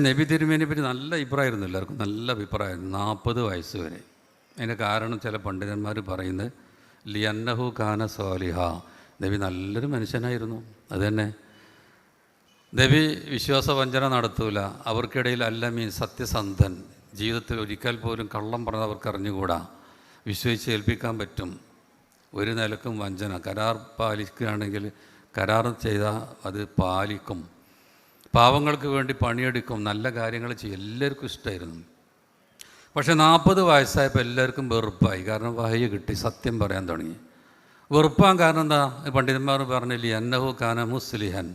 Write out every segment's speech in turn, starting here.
നബി തിരുമേനെ പറ്റി നല്ല അഭിപ്രായമായിരുന്നു എല്ലാവർക്കും. നല്ല അഭിപ്രായമായിരുന്നു. നാൽപ്പത് വയസ്സ് വരെ. അതിന്റെ കാരണം ചില പണ്ഡിതന്മാർ പറയുന്നത് ലിയന്നഹു ഖാന സോലിഹ. നബി നല്ലൊരു മനുഷ്യനായിരുന്നു. അത് തന്നെ. നബി വിശ്വാസവഞ്ചന നടത്തൂല. അവർക്കിടയിൽ അല്ല മീൻ സത്യസന്ധൻ. ജീവിതത്തിൽ ഒരിക്കൽ പോലും കള്ളം പറഞ്ഞത് അവർക്ക് അറിഞ്ഞുകൂടാ. വിശ്വസിച്ച് ഏൽപ്പിക്കാൻ പറ്റും. ഒരു നിലക്കും വഞ്ചന. കരാർ പാലിക്കുകയാണെങ്കിൽ കരാർ ചെയ്താൽ അത് പാലിക്കും. പാവങ്ങൾക്ക് വേണ്ടി പണിയെടുക്കും നല്ല കാര്യങ്ങൾ ചെയ്യും. എല്ലാവർക്കും ഇഷ്ടമായിരുന്നു. പക്ഷേ നാൽപ്പത് വയസ്സായപ്പോൾ എല്ലാവർക്കും വെറുപ്പായി. കാരണം വഹയ കിട്ടി സത്യം പറയാൻ തുടങ്ങി. വെറുപ്പാൻ കാരണം എന്താ? പണ്ഡിതന്മാർ പറഞ്ഞില്ലേ അന്നഹു കാന മുസ്ലിഹൻ.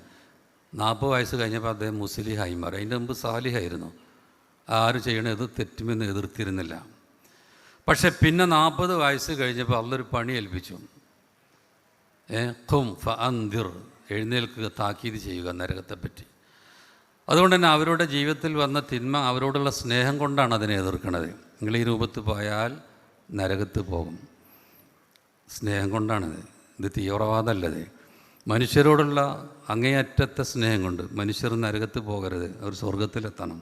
നാൽപ്പത് വയസ്സ് കഴിഞ്ഞപ്പോൾ അദ്ദേഹം മുസ്ലിഹായി മാറി. അതിന്റെ മുമ്പ് സാലിഹായിരുന്നു. ആര് ചെയ്യണത് തെറ്റുമെന്ന് എതിർത്തിരുന്നില്ല. പക്ഷെ പിന്നെ നാൽപ്പത് വയസ്സ് കഴിഞ്ഞപ്പോൾ അതിലൊരു പണി ഏൽപ്പിച്ചു. ഏ ഖും ഫ അന്തിർ. എഴുന്നേൽക്കുക താക്കീത് ചെയ്യുക നരകത്തെപ്പറ്റി. അതുകൊണ്ട് തന്നെ അവരുടെ ജീവിതത്തിൽ വന്ന തിന്മ അവരോടുള്ള സ്നേഹം കൊണ്ടാണ് അതിനെ എതിർക്കുന്നത് നിങ്ങൾ ഈ രൂപത്തിൽ പോയാൽ നരകത്ത് പോകും. സ്നേഹം കൊണ്ടാണിത്. ഇത് തീവ്രവാദമല്ലത്. മനുഷ്യരോടുള്ള അങ്ങേയറ്റത്തെ സ്നേഹം കൊണ്ട് മനുഷ്യർ നരകത്ത് പോകരുത്. അവർ സ്വർഗത്തിലെത്തണം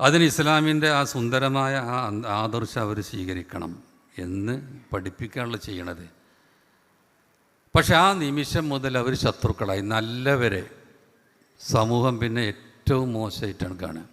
അതിന് ഇസ്ലാമിന്റെ ആ സുന്ദരമായ ആ ആദർശം അവർ സ്വീകരിക്കണം എന്ന് പഠിപ്പിക്കാനുള്ള ചെയ്യണത്. പക്ഷെ ആ നിമിഷം മുതൽ അവർ ശത്രുക്കളായി. നല്ലവരെ സമൂഹം പിന്നെ ഏറ്റവും മോശമായിട്ടാണ് കാണുക.